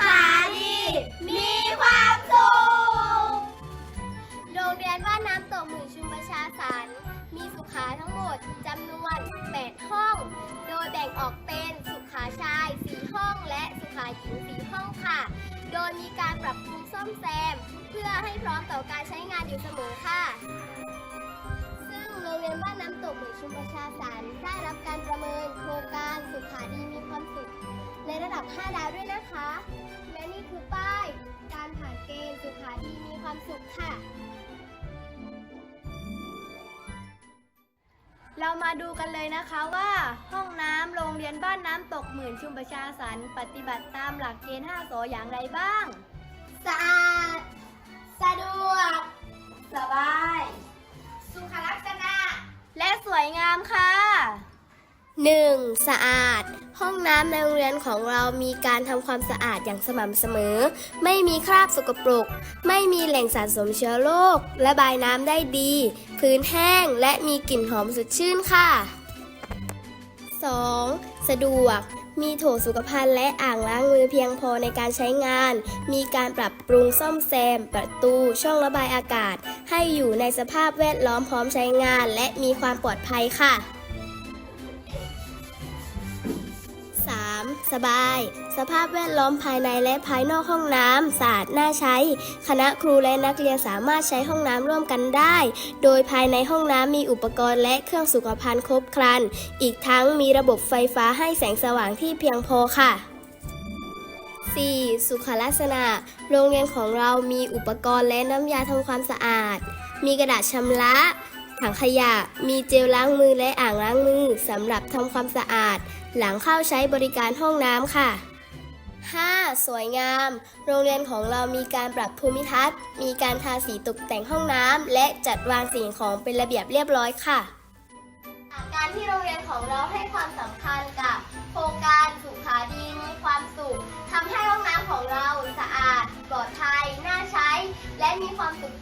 ขาดี มีความสุข โรงเรียนว่าน้ำตกหมื่นชุมประชาสารมีสุขาทั้งหมดจำนวน 8 ห้อง โดยแบ่งออกเป็นสุขาชาย 4 ห้อง และสุขาหญิง 4 ห้องค่ะ โดยมีการปรับปรุงซ่อมแซม เพื่อให้พร้อมต่อการใช้งานอยู่เสมอค่ะ ซึ่งโรงเรียนบ้านน้ำตกหมือนชุมประชาสารได้รับการประเมินโครงการสุขาดีมีความสุข ในระดับ 5 ดาวด้วยนะคะ และนี่คือป้าย การผ่านเกณฑ์สุขาดีมีความสุขค่ะ เรามาดูกันเลยนะคะว่าห้องน้ำโรงเรียนบ้านน้ำตกหมื่นชุมประชาสรรค์ปฏิบัติตามหลักเกณฑ์5สออย่างไรบ้าง สะอาด สะดวก สบาย สุขลักษณะ และสวยงามค่ะ 1. สะอาด ห้องน้ำในโรงเรียนของเรามีการทำความสะอาดอย่างสม่ำเสมอ ไม่มีคราบสกปรก ไม่มีแหล่งสะสมเชื้อโรคระบายน้ำได้ดี พื้นแห้งและมีกลิ่นหอมสดชื่นค่ะ 2. สะดวก มีโถสุขภัณฑ์และอ่างล้างมือเพียงพอในการใช้งาน มีการปรับปรุงซ่อมแซม ประตูช่องระบายอากาศ ให้อยู่ในสภาพแวดล้อมพร้อมใช้งาน และมีความปลอดภัยค่ะ สบาย สภาพแวดล้อมภายในและภายนอกห้องน้ำสะอาดน่าใช้ คณะครูและนักเรียนสามารถใช้ห้องน้ำร่วมกันได้ โดยภายในห้องน้ำมีอุปกรณ์และเครื่องสุขภัณฑ์ครบครัน อีกทั้งมีระบบไฟฟ้าให้แสงสว่างที่เพียงพอค่ะ 4. สุขลักษณะ โรงเรียนของเรามีอุปกรณ์และน้ำยาทำความสะอาด มีกระดาษชำระ ถังขยะมีเจลล้างมือและอ่างล้างมือสำหรับทำความสะอาด หลังเข้าใช้บริการห้องน้ำค่ะ 5. สวยงาม โรงเรียนของเรามีการปรับภูมิทัศน์ มีการทาสีตกแต่งห้องน้ำ และจัดวางสิ่งของเป็นระเบียบเรียบร้อยค่ะ การที่โรงเรียนของเราให้ความสำคัญกับโครงการสุขาดีมีความสุขทำให้ห้องน้ำของเราสะอาด ปลอดภัย น่าใช้ และมีความสุข